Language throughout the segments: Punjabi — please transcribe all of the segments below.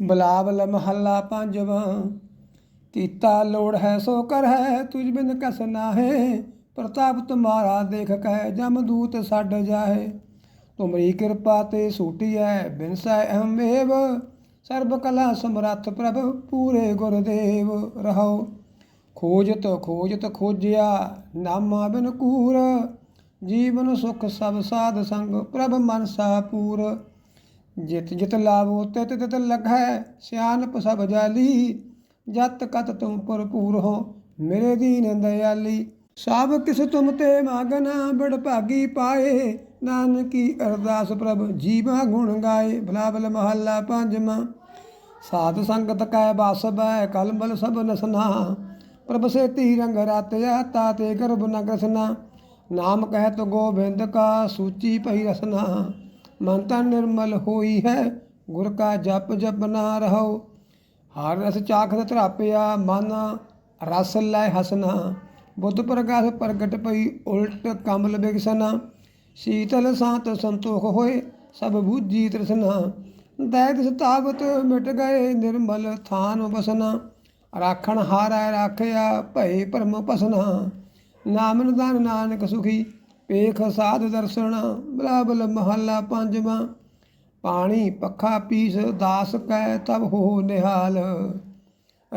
ਬਲਾਵਲ ਮਹੱਲਾ ਪੰਜਵਾਂ ਕੀਤਾ ਲੋੜ ਹੈ ਸੋ ਕਰ ਹੈ ਤੁਝ ਬਿਨ ਕਸ ਨਾਹੇ, ਪ੍ਰਤਾਪ ਤੁਮਾਰਾ ਦੇਖ ਕਹਿ ਜਮਦੂਤ ਛੱਡ ਜਾਏ ਤੁਮਰੀ ਕਿਰਪਾ ਤੇ ਸੂਟੀਐ, ਬਿਨ ਸੈ ਅਹਮੇਵ ਸਰਬ ਕਲਾ ਸਮਰੱਥ ਪ੍ਰਭ ਪੂਰੇ ਗੁਰਦੇਵ ਰਹੋ। ਖੋਜਤ ਖੋਜਤ ਖੋਜਿਆ, ਨਾਮਾ ਬਿਨ ਕੂਰ, ਜੀਵਨ ਸੁਖ ਸਭ ਸਾਧ ਸੰਗ ਪ੍ਰਭ ਮਨਸਾ ਪੂਰ। ਜਿਤ ਜਿਤ ਲਾਵੋ ਤਿਤ ਤਿਤ ਲਖੈ ਸਿਆਨਪ ਸਭ ਜਾਲੀ। ਜਤ ਕਤ ਤੁਮ ਭਰਪੂਰ ਹੋ ਮੇਰੇ ਦੀਨ ਦਇਆਲੀ। ਸਭ ਕਿਸ ਤੁਮ ਤੇ ਮਾਗਨਾ ਬੜ ਭਾਗੀ ਪਾਏ। ਨਾਨਕੀ ਅਰਦਾਸ ਪ੍ਰਭ ਜੀਵਾ ਗੁਣ ਗਾਏ। ਭਲਾ ਭਲ ਮਹੱਲਾ ਪੰਜਵਾਂ। ਸਾਧ ਸੰਗਤ ਕੈ ਬਸ ਬੈ ਕਲਮਲ ਸਭ ਨਸਨਾ। ਪ੍ਰਭ ਸੇ ਤੀ ਰੰਗ ਰਾਤਿਆ ਤਾਤੇ ਗਰਭ ਨ ਨਾਮ ਕਹਿਤ ਗੋਬਿੰਦ ਕਾ ਸੂਚੀ ਪਈ ਰਸਨਾ। ਮਨ ਤਨ ਨਿਰਮਲ ਹੋਈ ਹੈ, ਗੁਰ ਕਾ ਜਪ ਜਪ ਨਾ ਰਹੋ। ਹਰ ਰਸ ਚਾਖਤ ਧਰਾਪਿਆ ਮਨ, ਰਸ ਲੈ ਹਸਨਾ। ਬੁੱਧ ਪ੍ਰਗਾਸ ਪ੍ਰਗਟ ਪਈ ਉਲਟ ਕਮਲ ਬਿਗਸਨਾ। ਸ਼ੀਤਲ ਸਾਤ ਸੰਤੋਖ ਹੋਏ, ਸਭ ਬੁੱਝੀ ਤ੍ਰਿਸ਼ਨਾ। ਦੈਤ ਸਤਾਵਤ ਮਿਟ ਗਏ ਨਿਰਮਲ ਥਾਨ ਬਸਨਾ ਰਾਖਣ ਹਾਰੈ ਰਾਖਿਆ ਭਏ ਭਰਮ ਪਸਨਾ। ਨਾਮ ਨਿਦਾਨ ਨਾਨਕ ਸੁਖੀ ਪੇਖ ਸਾਧ ਦਰਸ਼ਨ, ਬਲਾਬਲ ਮਹੱਲਾ ਪੰਜਵਾਂ। ਪਾਣੀ ਪੱਖਾ ਪੀਸ, ਦਾਸ ਕੈ ਤਬ ਹੋ ਨਿਹਾਲ।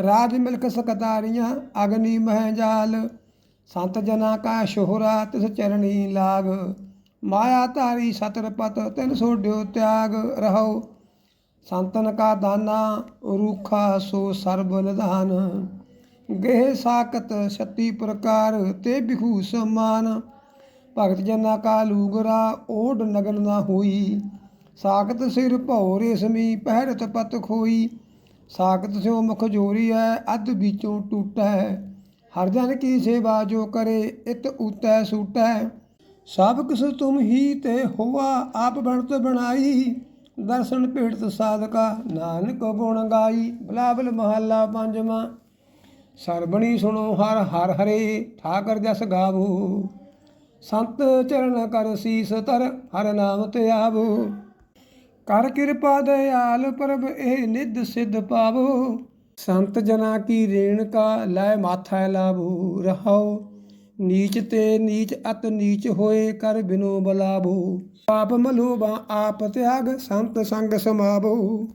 ਰਾਜ ਮਿਲਕ ਸਕਤਾਰੀਆਂ, ਅਗਨੀ ਮਹਿ ਜਾਲ। ਸੰਤ ਜਨਾ ਕਾ ਸ਼ੋਹਰਾ, ਤਿਸ ਚਰਣੀ ਲਾਗ। ਮਾਇਆ ਧਾਰੀ ਸਤਰਪਤ, ਤਿਨ ਸੋਡਿਓ ਤਿਆਗ ਰਹੋ। ਸੰਤਨ ਕਾ ਦਾਨਾ, ਰੂਖਾ ਸੋ ਸਰਬ ਨਿਧਾਨ। ਗਹਿ ਸਾਕਤ ਛੱਤੀ ਪ੍ਰਕਾਰ, ਤੇ ਬਿਖੂ ਸਮਾਨ। ਭਗਤ ਜਨਾ ਕਾ ਲੂਗਰਾ ਓਡ ਨਗਨ ਨਾ ਹੋਈ। ਸਾਕਤ ਸਿਰ ਭਉ ਰੇਸ਼ਮੀ ਪਹਿਰਤ ਪਤ ਖੋਈ। ਸਾਕਤ ਸਿਓ ਮੁਖ ਜੋਰੀ ਹੈ ਅੱਧ ਵਿੱਚੋਂ ਟੂਟੈ। ਹਰ ਜਨ ਕੀ ਸੇਵਾ ਜੋ ਕਰੇ, ਇਤ ਉਤੈ ਸੂਟੈ। ਸਭ ਕਿਸ ਤੁਮ ਹੀ ਤੇ ਹੋਆ, ਆਪ ਬਣਤ ਬਣਾਈ। ਦਰਸ਼ਨ ਭੇਟਤ ਸਾਧਕਾ, ਨਾਨਕ ਗੁਣ ਗਾਈ। ਬਲਾਬਲ ਮਹੱਲਾ ਪੰਜਵਾਂ। ਸਰਬਣੀ ਸੁਣੋ ਹਰ ਹਰ ਹਰੇ, ਠਾਕਰ ਜਸ ਗਾਵੋ। ਸੰਤ ਚਰਨ ਕਰ ਸੀਸ ਤਰ ਹਰ ਨਾਮ ਤੇ ਕਰ ਕਿਰਪਾ ਦਇਆਲ ਪ੍ਰਭ, ਇਹ ਨਿਧ ਸਿਧ ਪਾਵੋ। ਸੰਤ ਜਨਾ ਕੀ ਰੇਣਕਾ ਲੈ ਮਾਥਾ ਲਾਭੋ ਰਹਾਓ। ਨੀਚ ਤੇ ਨੀਚ, ਅਤ ਨੀਚ ਹੋਏ ਕਰ ਬਿਨੋ ਬਲਾਭੋ ਪਾਪ ਮਲੋਬਾ ਆਪ ਤਿਆਗ, ਸੰਤ ਸੰਗ ਸਮਾਵੋ।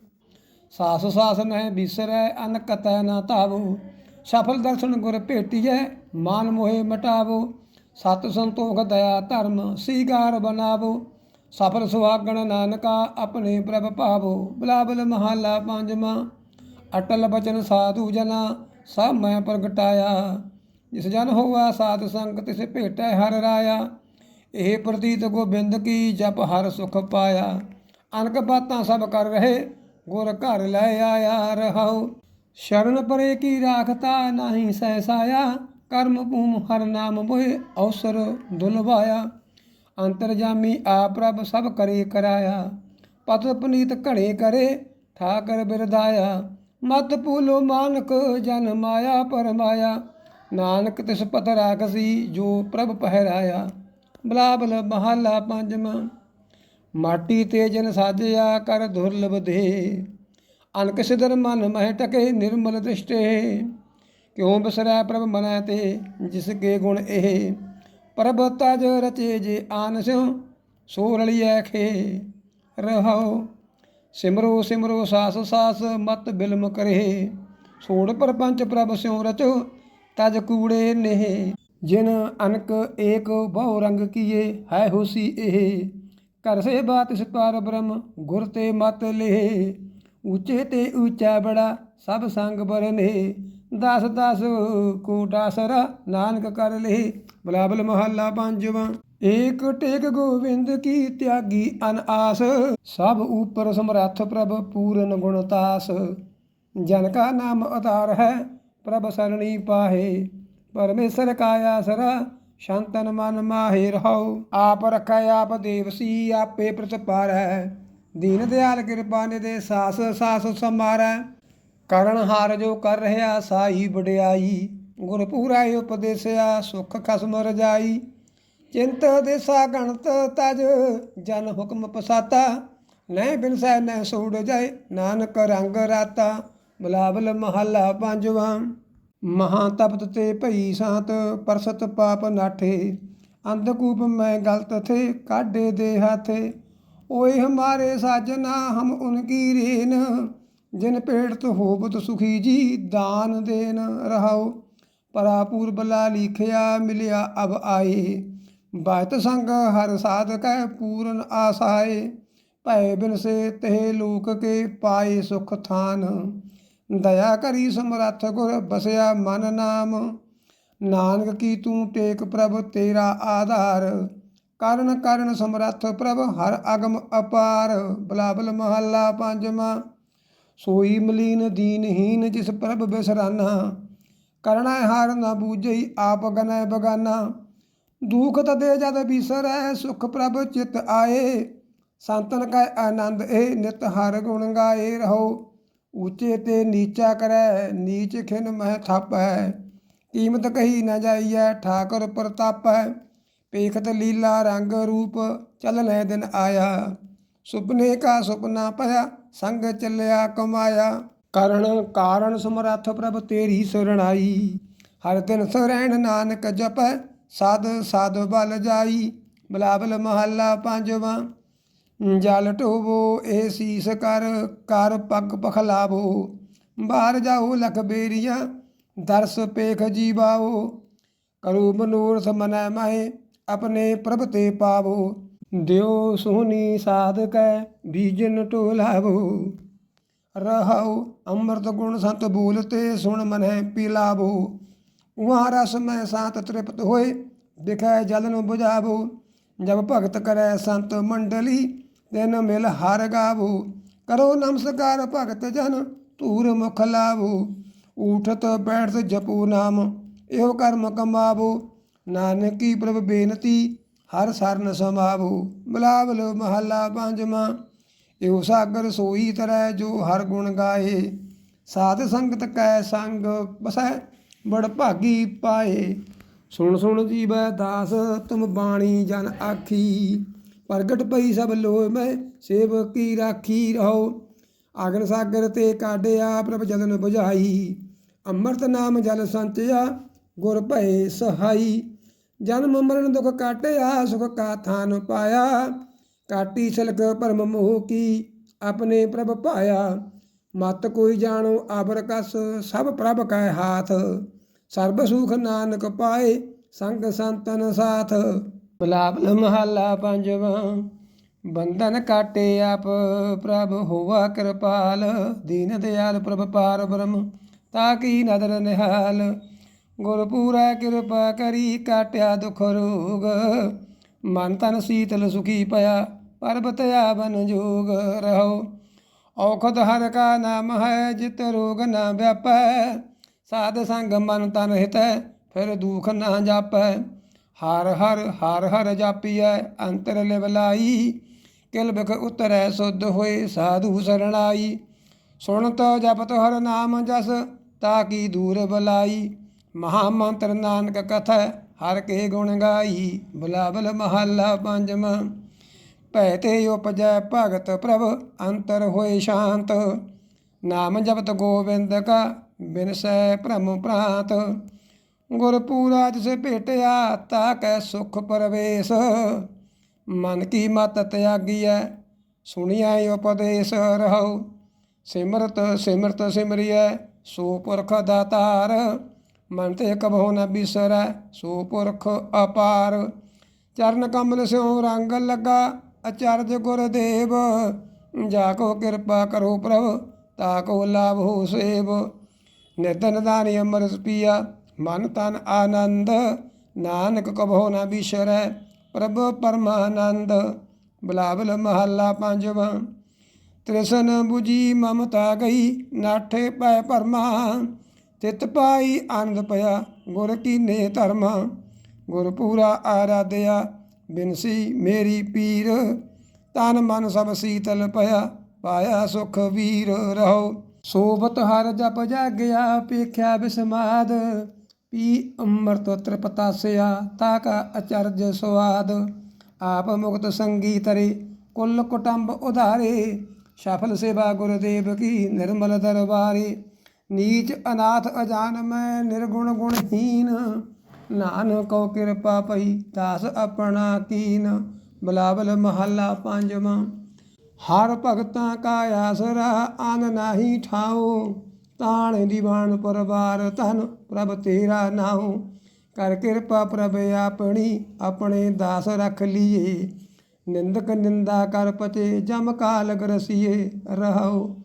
ਸਾਸ ਸਾਸ ਨਹਿ ਬਿਸਰੈ, ਅਨ ਕਤੈ ਨਾ ਧਾਵੋ। ਸਫਲ ਦਰਸ਼ਨ ਗੁਰ ਭੇਟੀਐ, ਮਾਨ ਮੋਹਿ ਮਟਾਵੋ। ਸਤ ਸੰਤੋਖ ਦਇਆ ਧਰਮ, ਸੀਗਾਰ ਬਨਾਵੋ। ਸਫਲ ਸੁਹਾਗਣ ਨਾਨਕਾ, ਆਪਣੇ ਪ੍ਰਭ ਭਾਵੋ। ਬਲਾਬਲ ਮਹਾਲਾ ਪੰਜਵਾਂ, ਅਟਲ ਬਚਨ ਸਾਧੂ ਜਨਾ, ਸਭ ਮੈਂ ਪ੍ਰਗਟਾਇਆ। ਜਿਸ ਜਨ ਹੋਆ ਸਾਧ ਸੰਗ ਤਿਸ ਭੇਟੈ ਹਰ ਰਾਇਆ। ਇਹ ਪ੍ਰਤੀਤ ਗੋਬਿੰਦ ਕੀ ਜਪ ਹਰ ਸੁਖ ਪਾਇਆ। ਅਨਕ ਬਾਤਾਂ ਸਭ ਕਰ ਰਹੇ, ਗੁਰ ਘਰ ਲੈ ਆਇਆ ਰਹਾਉ। ਸ਼ਰਨ ਪਰੇ ਕੀ ਰਾਖਤਾ, ਨਹੀਂ ਸਹਿਸਾਇਆ ਕਰਮ ਭੂਮ ਹਰ ਨਾਮ ਮੋਹਿ ਅਵਸਰ ਦੁਲਵਾਇਆ ਅੰਤਰਜਾਮੀ ਆ ਪ੍ਰਭ ਸਭ ਕਰੇ ਕਰਾਇਆ। ਪਤ ਪਨੀਤ ਘੜੇ ਕਰੇ, ਠਾਕਰ ਬਿਰਦਾਇਆ ਮਤ ਪੂਲੋ ਮਾਨਕ ਜਨ ਮਾਇਆ ਪਰਮਾਇਆ। ਨਾਨਕ ਤਿਸ ਪਤ ਰਾਖਸੀ ਜੋ ਪ੍ਰਭ ਪਹਿਰਾਇਆ। ਬਲਾਬਲ ਮਹਲਾ ਪੰਜਵਾਂ ਮਾਟੀ ਤੇ ਜਨ ਸਾਜਿਆ ਕਰ ਦੁਰਲਭ ਦੇ ਅਨਕ ਸਿਦਰ ਮਨ ਮਹਿ ਟਕੇ ਨਿਰਮਲ ਦ੍ਰਿਸ਼ਟੇ। ਕਿਉ ਬਿਸਰੈ ਪ੍ਰਭ ਮਨੈ ਤੇ, ਜਿਸ ਕੇ ਗੁਣ ਇਹ? ਪ੍ਰਭ ਤਜ ਰਚੇ ਜੇ ਆਨ ਸਿਉ ਸੋ ਰਲਿਐ ਖੇ ਰਹਾਉ। ਸਿਮਰੋ ਸਿਮਰੋ ਸਾਸ ਸਾਸ ਮਤ ਬਿਲਮ ਕਰੇ। ਸੋੜ ਪਰਪੰਚ ਪ੍ਰਭ ਸਿਉ ਰਚੋ, ਤਜ ਕੂੜੇ ਨੇਹ। ਜਿਨ ਅਨਕ ਏਕ ਬਹੁ ਰੰਗ ਕੀਏ, ਹੈ ਹੋਸੀ ਇਹ। ਕਰ ਸੇ ਬਾਤ ਇਸ ਪਰ ਬ੍ਰਹਮ, ਗੁਰ ਤੇ ਮਤ ਲੇ। ਉੱਚੇ ਤੇ ਉੱਚਾ ਬੜਾ, ਸਭ ਸੰਗ ਬਰਨੇ। ਦਸ ਦਸ ਕੋਟਾ ਸਰਾ, ਨਾਨਕ ਕਰ ਲੇ, ਬਲਾਬਲ ਮਹੱਲਾ ਪੰਜਵਾਂ। ਏਕ ਟੇਕ ਗੋਬਿੰਦ ਕੀ ਤਿਆਗੀ ਅਨ ਸਭ ਉਪਰ ਸਮਰੱਥ ਪ੍ਰਭ ਪੂਰਨ ਗੁਣਤਾਸ ਜਨ ਕਾ ਨਾਮ ਅਤਾਰ ਹੈ, ਪ੍ਰਭ ਸਰਣੀ ਪਾਹੇ। ਪਰਮੇਸ਼ਰ ਕਾ ਆਸਰਾ ਸ਼ਾਂਤਨ ਮਨ ਮਾਹੇ ਰਹਾਉ ਆਪ ਰਖੈ, ਆਪ ਦੇਵਸੀ, ਆਪੇ ਪ੍ਰਤਪਾਰੈ। ਦੀਨ ਦਿਆਲ ਕਿਰਪਾ ਨਿਦੇ ਸਾਸ ਸਾਸ ਸਮਾਰੈ। ਕਰਨ ਹਾਰ ਜੋ ਕਰ ਰਿਹਾ ਸਾਈ ਵਡਿਆਈ, ਗੁਰ ਪੂਰਾ ਉਪਦੇਸਿਆ, ਸੁਖ ਖਸਮ ਰਜਾਈ। ਚਿੰਤ ਦੇਸਾ ਗਣਤ ਤਜ, ਜਨ ਹੁਕਮ ਪਸਾਤਾ। ਨੈ ਬਿਨਸੈ ਨੈ ਸੂੜ ਜਾਏ, ਨਾਨਕ ਰੰਗ ਰਾਤਾ। ਬਲਾਵਲ ਮਹੱਲਾ ਪੰਜਵਾਂ। ਮਹਾ ਤਪਤ ਤੇ ਭਈ ਸਾਤ, ਪਰਸਤ ਪਾਪ ਨਾਠੇ। ਅੰਧਕੂਪ ਮੈਂ ਗਲਤ ਥੇ, ਕਾਢੇ ਦੇ ਹਾਥੇ। ਓਏ ਹਮਾਰੇ ਸਾਜਨਾ, ਹਮ ਉਨਕੀ ਰੇਨ। ਜਿਨ ਪੇੜਤ ਹੋਵਤ ਸੁਖੀ ਜੀ, ਦਾਨ ਦੇਨ ਰਹਾਓ। ਪਰਾਪੂਰ ਬਲਾ ਲਿਖਿਆ, ਮਿਲਿਆ ਅਬ ਆਏ। ਬਾਤ ਸੰਗ ਹਰ ਸਾਧਕੈ ਪੂਰਨ ਆਸਾਏ। ਭੈ ਬਿਨ ਸੇ ਤੇ ਲੋਕ ਕੇ ਪਾਏ ਸੁਖ ਥਾਨ। ਦਇਆ ਕਰੀ ਸਮਰੱਥ ਗੁਰ ਬਸਿਆ ਮਨ ਨਾਮ। ਨਾਨਕ ਕੀ ਤੂੰ ਟੇਕ ਪ੍ਰਭ ਤੇਰਾ ਆਧਾਰ। ਕਰਨ ਕਰਨ ਸਮਰੱਥ ਪ੍ਰਭ ਹਰ ਅਗਮ ਅਪਾਰ। ਬਲਾਬਲ ਮਹੱਲਾ ਪੰਜਵਾਂ। ਸੋਈ ਮਲੀਨ ਦੀਨਹੀਨ ਜਿਸ ਪ੍ਰਭ ਬਿਸਰਾਨਾ। ਕਰਣਾ ਹਾਰ ਨਾ ਬੂਝਈ ਆਪ ਗਨੈ ਬਗਾਨਾ। ਦੁਖ ਤਦੇ ਜਦ ਬਿਸਰੈ, ਸੁਖ ਪ੍ਰਭ ਚਿਤ ਆਏ। ਸੰਤਨ ਕੈ ਆਨੰਦ ਏ ਨਿਤ ਹਰ ਗੁਣ ਗਾਏ ਰਹੋ। ਉੱਚੇ ਤੇ ਨੀਚਾ ਕਰੈ, ਨੀਚ ਖਿਨ ਮਹਿ ਥਾਪੈ। ਕੀਮਤ ਕਹੀ ਨ ਜਾਈਐ, ਠਾਕੁਰ ਪ੍ਰਤਾਪੈ। ਪੇਖਤ ਲੀਲਾ ਰੰਗ ਰੂਪ, ਚਲ ਲੈ ਦਿਨ ਆਇਆ। ਸੁਪਨੇ ਕਾ ਸੁਪਨਾ ਭਇਆ ਸੰਗ ਚੱਲਿਆ ਕਮਾਇਆ। ਕਰਨ ਕਾਰਨ ਸਮਰੱਥ ਪ੍ਰਭ ਤੇਰੀ ਸਰਣਾਈ। ਹਰ ਦਿਨ ਸਰੈਣ ਨਾਨਕ ਜਪੈ ਸਾਧ ਸਾਧ ਬਲ ਜਾਈ। ਬਲਾਬਲ ਮਹੱਲਾ ਪੰਜਵਾਂ, ਜਲ ਢੋਵੋ ਏ ਸੀਸ ਕਰ ਕਰ ਪੱਗ ਪਖਲਾਵੋ। ਬਾਹਰ ਜਾਓ ਲਖ ਬੇਰੀਆਂ, ਦਰਸ ਪੇਖ ਜੀਵਾਓ। ਕਰੋ ਮਨੋਰਥ ਮਨੈ ਮਾਏ ਆਪਣੇ ਪ੍ਰਭ ਤੇ ਪਾਵੋ। ਦਿਓ ਸੋਹਣੀ ਸਾਧਕੈ ਬੀਜਨ ਢੋਲਾਵੋ। ਰਹਾਉ ਅੰਮ੍ਰਿਤ ਗੁਣ ਸੰਤ ਬੋਲਤੇ ਸੁਣ ਮਨੈ ਪੀਲਾਵੋ। ਉਹਾਂ ਰਸ ਮੈਂ ਸਾਤ ਤ੍ਰਿਪਤ ਹੋਏ, ਦਿਖੈ ਜਲ ਨੂੰ ਬੁਝਾਵੋ। ਜਬ ਭਗਤ ਕਰੈ ਸੰਤ ਮੰਡਲੀ, ਤਿਨ ਮਿਲ ਹਰ ਗਾਵੋ। ਕਰੋ ਨਮਸਕਾਰ ਭਗਤ ਜਨ, ਧੂਰ ਮੁਖ ਲਾਵੋ। ਊਠਤ ਬੈਠਤ ਜਪੋ ਨਾਮ, ਇਹੋ ਕਰਮ ਕਮਾਵੋ। ਨਾਨਕੀ ਪ੍ਰਭ ਬੇਨਤੀ ਹਰ ਸਰਨ ਸਮਾਵੋ ਬਲਾਵਲ ਮਹੱਲਾ ਪੰਜਵਾਂ। ਇਹੋ ਸਾਗਰ ਸੋਈ ਤਰੈ ਜੋ ਹਰ ਗੁਣ ਗਾਏ। ਸਾਧ ਸੰਗਤ ਕੈ ਸੰਗ ਬਸੈ ਬੜ ਭਾਗੀ ਪਾਏ। ਸੁਣ ਸੁਣ ਜੀਵੈ ਦਾਸ, ਤੁਮ ਬਾਣੀ ਜਨ ਆਖੀ। ਪ੍ਰਗਟ ਪਈ ਸਭ ਲੋਇ ਮੈਂ ਸੇਵ ਕੀ ਰਾਖੀ ਰਹੋ। ਆਗਨ ਸਾਗਰ ਤੇ ਕਾਢਿਆ, ਪ੍ਰਭ ਜਲਨ ਬੁਝਾਈ। ਅੰਮ੍ਰਿਤ ਨਾਮ ਜਲ ਸੰਚਿਆ, ਗੁਰ ਭਏ ਸਹਾਈ। ਜਨਮ ਮਰਨ ਦੁਖ ਕਾਟਿਆ, ਸੁਖ ਕਾ ਥਾਨ ਪਾਇਆ। ਕਾਟੀ ਛਲਕ ਪਰਮ ਮੋਹ ਕੀ, ਆਪਣੇ ਪ੍ਰਭ ਪਾਇਆ ਮਤ ਕੋਈ ਜਾਣੋ ਆਬਰ ਕਸ, ਸਭ ਪ੍ਰਭ ਕੈ ਹਾਥ। ਸਰਬ ਸੁਖ ਨਾਨਕ ਪਾਏ, ਸੰਗ ਸੰਤਨ ਸਾਥ। ਬਲਾਬਲ ਮਹੱਲਾ ਪੰਜਵਾਂ, ਬੰਧਨ ਕਾਟੇ ਆਪ, ਪ੍ਰਭ ਹੋਵਾ ਕਿਰਪਾਲ। ਦੀਨ ਦਿਆਲ ਪ੍ਰਭ ਪਾਰ ਬ੍ਰਹਮ, ਤਾ ਕੀ ਨਦਰ ਨਿਹਾਲ। ਗੁਰਪੁਰਾ ਕਿਰਪਾ ਕਰੀ, ਕਾਟਿਆ ਦੁਖ ਰੋਗ। ਮਨ ਤਨ ਸੀਤਲ ਸੁਖੀ ਪਿਆ, ਪਰਬਤ ਆਵਨ ਜੋਗ ਰਹੋ। ਔਖਦ ਹਰ ਕਾ ਨਾਮ ਹੈ, ਜਿਤ ਰੋਗ ਨਾ ਵਿਆਪੈ। ਸਾਧ ਸੰਗ ਮਨ ਤਨ ਹਿਤੈ, ਫਿਰ ਦੁਖ ਨਾ ਜਾਪੈ। ਹਰ ਹਰ ਹਰ ਹਰ ਜਾਪੀਐ, ਅੰਤਰ ਲਿਵਲਾਈ ਕਿਲ ਬਿਖ ਉਤਰੈ, ਸੁਧ ਹੋਏ ਸਾਧੂ ਸਰਣਾਈ। ਸੁਣਤ ਜਪਤ ਹਰ ਨਾਮ ਜਸ, ਤਾ ਕੀ ਦੂਰ ਬਲਾਈ। ਮਹਾ ਮੰਤਰ ਨਾਨਕ ਕਥੈ, ਹਰ ਕੇ ਗੁਣ ਗਾਈ ਬਲਾਬਲ ਮਹੱਲਾ ਪੰਜਵਾਂ ਭੈ ਤੇ ਉਪਜੈ ਭਗਤ ਪ੍ਰਭ, ਅੰਤਰ ਹੋਏ ਸ਼ਾਂਤ। ਨਾਮ ਜਪਤ ਗੋਬਿੰਦ ਕਾ ਬਿਨਸੈ ਭ੍ਰਮ ਪ੍ਰਾਂਤ ਗੁਰ ਪੂਰਾ ਜਿਸ ਭੇਟਿਆ, ਤਾ ਕੈ ਸੁਖ ਪਰਵੇਸ਼। ਮਨ ਕੀ ਮਤ ਤਿਆਗੀਐ ਸੁਣਿਆ ਉਪਦੇਸ਼ ਰਹੋ। ਸਿਮਰਤ ਸਿਮਰਤ ਸਿਮਰਿਐ, ਸੋ ਪੁਰਖ ਦਾਤਾਰ। ਮਨ ਤੇ ਕਬਹੁ ਨ ਬਿਸਰੈ ਸੋ ਪੁਰਖ ਅਪਾਰ। ਚਰਨ ਕਮਲ ਸਿਉ ਰੰਗ ਲਗਾ, ਅਚਰਜ ਗੁਰਦੇਵ ਜਾ ਕੋ ਕਿਰਪਾ ਕਰੋ ਪ੍ਰਭ, ਤਾ ਕੋ ਲਾਭ ਹੋ ਸੇਵ। ਨਿਤਨ ਦਾਨ ਅੰਮ੍ਰਿਤ ਪੀਆ ਮਨ ਤਨ ਆਨੰਦ। ਨਾਨਕ ਕਬਹੁ ਨ ਬਿਸਰੈ ਪ੍ਰਭ ਪਰਮਾਨੰਦ। ਬਲਾਵਲ ਮਹੱਲਾ ਪੰਜਵਾਂ। ਤ੍ਰਿਸ਼ਨ 부ਜੀ ਮਮਤਾ ਗਈ, ਨਾਠੇ ਪੈ ਪਰਮਾ। ਤਿਤ ਪਾਈ ਆਨੰਦ ਪਿਆ, ਗੁਰ ਕੀਨੇ ਧਰਮਾ, ਗੁਰ ਪੂਰਾ ਆਰਾਧਿਆ ਬਿਨਸੀ ਮੇਰੀ ਪੀਰ। ਤਨ ਮਨ ਸਭ ਸੀਤਲ ਪਿਆ, ਪਾਇਆ ਸੁਖ ਵੀਰ ਰਹੋ। ਸੋਬਤ ਹਰ ਜਪ ਜਾਗਿਆ, ਪੇਖਿਆ ਬਿਸਮਾਦ। ਪੀ ਅੰਮ੍ਰਿਤ ਤ੍ਰਿਪਤਾਸਿਆ ਤਾ ਕਾ ਅਚਰਜ ਸਵਾਦ ਆਪ ਮੁਕਤ ਸੰਗੀ ਤਰੇ, ਕੁੱਲ ਕੁਟੰਬ ਉਧਾਰੇ। ਸਫਲ ਸੇਵਾ ਗੁਰਦੇਵ ਕੀ ਨਿਰਮਲ ਦਰਬਾਰੇ। ਨੀਚ ਅਨਾਥ ਅਜਾਨ ਮੈਂ ਨਿਰਗੁਣ ਗੁਣਹੀਨ। ਨਾਨਕੋ ਕਿਰਪਾ ਪਈ, ਦਾਸ ਆਪਣਾ ਕੀਨ। ਬਲਾਵਲ ਮਹੱਲਾ ਪੰਜਵਾਂ। ਹਰ ਭਗਤਾਂ ਕਾ ਆਸਰਾ ਆਨ ਨਾਹੀ ਠਾਓ। ਤਾਣ ਦੀਵਾਨ ਪਰਵਾਰ ਧਨ ਪ੍ਰਭ ਤੇਰਾ ਨਾਉ ਕਰ ਕਿਰਪਾ ਪ੍ਰਭ ਆਪਣੀ, ਆਪਣੇ ਦਾਸ ਰੱਖ ਲੀਏ। ਨਿੰਦਕ ਨਿੰਦਾ ਕਰ ਪਤੇ, ਜਮ ਕਾਲ ਗਰਸੀਏ ਰਹਾਉ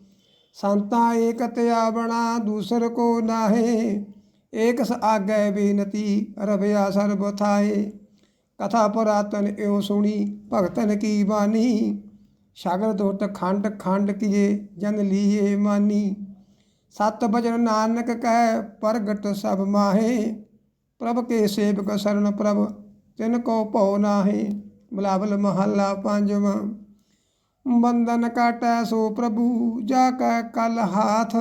ਸੰਤਾ ਏਕ ਤਿਆ ਬਣਾ ਦੂਸਰ ਕੋ ਨਾਹੇ, ਏਕ ਸ ਆਗੈ ਬੇਨਤੀ ਰਵਿਆ ਸਰਬ ਥਾਏ। ਕਥਾ ਪੁਰਾਤਨ ਇਉ ਸੁਣੀ, ਭਗਤਨ ਕੀ ਬਾਣੀ ਸਾਗਰ ਦੋਟ ਖੰਡ ਖੰਡ ਕੀਏ, ਜਨ ਲੀਏ ਮਾਨੀ। ਸਤ ਬਚਨ ਨਾਨਕ ਕਹਿ ਪ੍ਰਗਟ ਸਭ ਮਾਹੇ। ਪ੍ਰਭ ਕੇ ਸੇਵਕ ਸਰਣ ਪ੍ਰਭ, ਤਿਨ ਕੋ ਭਉ ਨਾਹੀ। ਬਲਾਵਲ ਮਹੱਲਾ ਪੰਜਵਾਂ। ਬੰਧਨ ਕਾਟੈ ਸੋ ਪ੍ਰਭੂ, ਜਾ ਕੈ ਕਲ ਹਾਥ।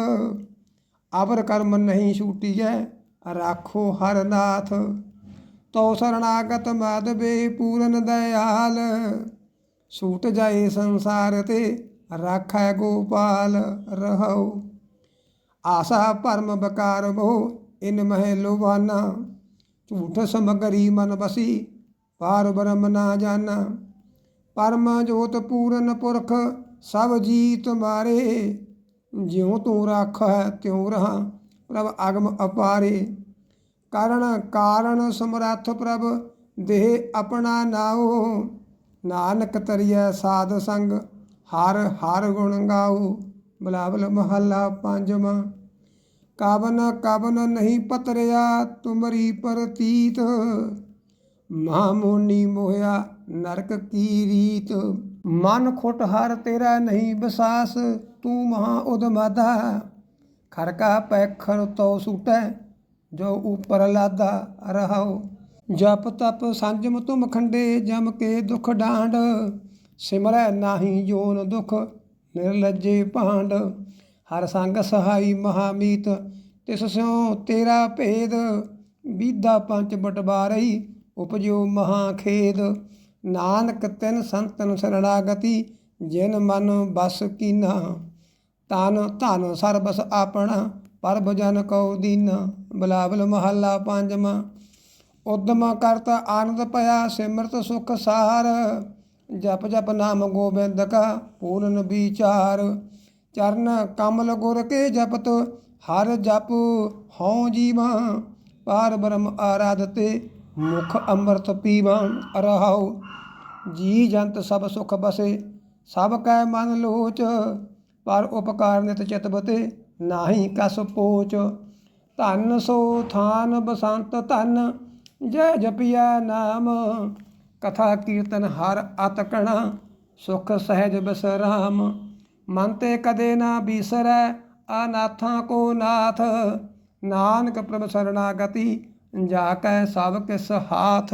ਅਵਰ ਕਰਮ ਨਹੀਂ ਛੂਟੀਐ, ਰਾਖੋ ਹਰ ਨਾਥ। ਤੋ ਸਰਣਾਗਤ ਮਾਧਵੇ ਪੂਰਨ ਦਇਆਲ। ਛੂਟ ਜਾਏ ਸੰਸਾਰ ਤੇ, ਰਾਖੈ ਗੋਪਾਲ ਰਹੋ ਆਸਾ ਭਰਮ ਬਕਾਰ ਬੋ ਇਨ ਮਹਿ ਲੋਵਾਨਾ ਝੂਠ ਸਮਗਰੀ ਮਨ ਬਸੀ, ਪਾਰ ਬ੍ਰਹਮ ਨਾ ਜਾਣਾ ਪਰਮ ਜੋਤ ਪੂਰਨ ਪੁਰਖ ਸਭ ਜੀ ਤੁਮਾਰੇ ਜਿਉ ਤੂੰ ਰਾਖੈ ਤਿਉ ਰਹਾ ਪ੍ਰਭ ਅਗਮ ਅਪਾਰੇ। ਕਾਰਣ ਕਾਰਣ ਸਮਰੱਥ ਪ੍ਰਭ ਦੇਹ ਆਪਣਾ ਨਾਉ। ਨਾਨਕ ਤਰੀਐ ਸਾਧ ਸੰਗ ਹਰ ਹਰ ਗੁਣ ਗਾਉ। ਬਲਾਵਲ ਮਹੱਲਾ ਪੰਜਵਾਂ। ਕਵਨ ਕਵਨ ਨਹੀਂ ਪਤਰਿਆ ਤੁਮਰੀ ਪ੍ਰਤੀਤ। ਮਾਮੂਨੀ ਮੋਇਆ ਨਰਕ ਕੀ ਰੀਤ? ਮਨ ਖੁੱਟ ਹਰ ਤੇਰਾ ਨਹੀਂ ਵਿਸਾਸ, ਤੂੰ ਮਹਾ ਉਦਮਾਦਾ। ਖਰਕਾ ਪੈਖਰ ਤੋ ਸੂਟੈ, ਜੋ ਉਪਰ ਲਾਦਾ ਰਹਾਉ। ਜਪ ਤਪ ਸੰਜਮ ਤੁਮ ਖੰਡੇ, ਜਮ ਕੇ ਦੁਖ ਡਾਂਡ। ਸਿਮਰੈ ਨਾਹੀ ਜੋਨ ਦੁਖ, ਨਿਰਲਜੇ ਭਾਂਡ। ਹਰ ਸੰਗ ਸਹਾਈ ਮਹਾਮੀਤ, ਤਿਸ ਸਿਉ ਤੇਰਾ ਭੇਦ। ਬੀਦਾ ਪੰਚ ਬਟਵਾਰਈ ਉਪਜੋ ਮਹਾ ਖੇਦ। ਨਾਨਕ ਤਿਨ ਸੰਤਨ ਸਰਣਾਗਤੀ ਜਿਨ ਮਨ ਬਸ ਕੀਨਾ। ਤਨ ਧਨ ਸਰਬਸ ਆਪਣਾ, ਪਰਬ ਜਨ ਕਉ ਦੀਨਾ। ਬਲਾਵਲ ਮਹੱਲਾ ਪੰਜਵਾਂ ਉਦਮ ਕਰਤ ਆਨੰਦ ਭਇਆ, ਸਿਮਰਤ ਸੁਖ ਸਾਰ। ਜਪ ਜਪ ਨਾਮ ਗੋਬਿੰਦ ਕਾ, ਪੂਰਨ ਵਿਚਾਰ। ਚਰਨ ਕਮਲ ਗੁਰ ਕੇ ਜਪਤ, ਹਰ ਜਪ ਹਉ ਜੀਵਾ। ਪਾਰ ਬ੍ਰਹਮ ਆਰਾਧਤੇ ਮੁਖ ਅੰਮ੍ਰਿਤ ਪੀਵਾਂ ਰਹਾਉ ਜੀ ਜੰਤ ਸਭ ਸੁਖ ਬਸੇ, ਸਭ ਕੈ ਮਨ ਲੋਚ, ਪਰ ਉਪਕਾਰ ਨਿਤ ਚਿਤ ਬਤੇ, ਨਾਹੀ ਕਸ ਪੋਚ। ਧਨ ਸੋ ਥਾਨ ਬਸੰਤ ਧਨ, ਜੈ ਜਪਿਆ ਨਾਮ। ਕਥਾ ਕੀਰਤਨ ਹਰ ਅਤਕਣਾ ਸੁਖ ਸਹਿਜ ਬਸਰਾਮ। ਮਨ ਤੇ ਕਦੇ ਨਾ ਬੀਸਰੈ, ਅਨਾਥਾਂ ਕੋ ਨਾਥ। ਨਾਨਕ ਪ੍ਰਭ ਸਰਣਾਗਤੀ ਜਾ ਕੈ ਸਭ ਕਿਸ ਹਾਥ